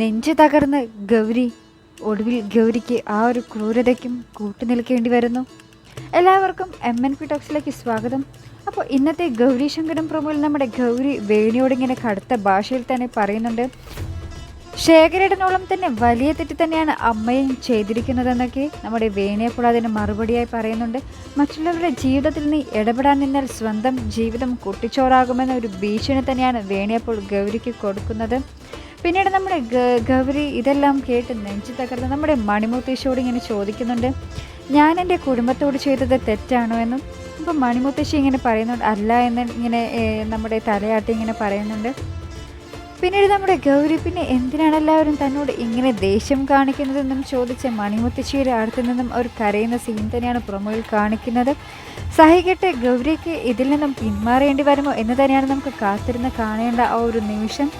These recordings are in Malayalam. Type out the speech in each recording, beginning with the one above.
നെഞ്ചു തകർന്ന് ഗൗരി ഒടുവിൽ ഗൗരിക്ക് ആ ഒരു ക്രൂരതയ്ക്കും കൂട്ടുനിൽക്കേണ്ടി വരുന്നു. എല്ലാവർക്കും എം എൻ പി ടോക്സിലേക്ക് സ്വാഗതം. അപ്പോൾ ഇന്നത്തെ ഗൗരി ശങ്കരൻ പ്രൊമോയിൽ നമ്മുടെ ഗൗരി വേണിയോട് ഇങ്ങനെ കടുത്ത ഭാഷയിൽ തന്നെ പറയുന്നുണ്ട്. ശേഖരേടനോളം തന്നെ വലിയ തെറ്റ് തന്നെയാണ് അമ്മയും ചെയ്തിരിക്കുന്നതെന്നൊക്കെ നമ്മുടെ വേണിയപ്പോൾ അതിന് മറുപടിയായി പറയുന്നുണ്ട്. മറ്റുള്ളവരുടെ ജീവിതത്തിൽ നീ ഇടപെടാൻ നിന്നാൽ സ്വന്തം ജീവിതം കുട്ടിച്ചോറാകുമെന്ന ഒരു ഭീഷണി തന്നെയാണ് വേണിയപ്പോൾ ഗൗരിക്ക് കൊടുക്കുന്നത്. പിന്നീട് നമ്മുടെ ഗൗരി ഇതെല്ലാം കേട്ട് നെഞ്ചു തകർന്ന് നമ്മുടെ മണിമുത്തശ്ശിയോട് ഇങ്ങനെ ചോദിക്കുന്നുണ്ട്. ഞാൻ എന്റെ കുടുംബത്തോട് ചെയ്തത് തെറ്റാണോ എന്നും? അപ്പം മണിമുത്തശ്ശി ഇങ്ങനെ പറയുന്നുണ്ട് അല്ല എന്ന് ഇങ്ങനെ നമ്മുടെ തലയാട്ടി ഇങ്ങനെ പറയുന്നുണ്ട്. പിന്നീട് നമ്മുടെ ഗൗരി പിന്നെ എന്തിനാണ് എല്ലാവരും തന്നോട് ഇങ്ങനെ ദേഷ്യം കാണിക്കുന്നതെന്നും ചോദിച്ച മണിമുത്തശ്ശിയുടെ അടുത്ത് നിന്നും അവർ കരയുന്ന സീൻ തന്നെയാണ് പ്രൊമോയിൽ കാണിക്കുന്നത്. സഹികെട്ട് ഗൗരിക്ക് ഇതിൽ നിന്നും പിന്മാറേണ്ടി വരുമോ എന്ന് തന്നെയാണ് നമുക്ക് കാത്തിരുന്ന് കാണേണ്ട ആ ഒരു നിമിഷം.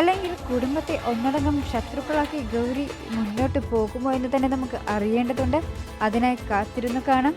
അല്ലെങ്കിൽ കുടുംബത്തെ ഒന്നടങ്കം ശത്രുക്കളാക്കി ഗൗരി മുന്നോട്ട് പോകുമോ എന്ന് തന്നെ നമുക്ക് അറിയേണ്ടതുണ്ട്. അതിനായി കാത്തിരുന്ന് കാണാം.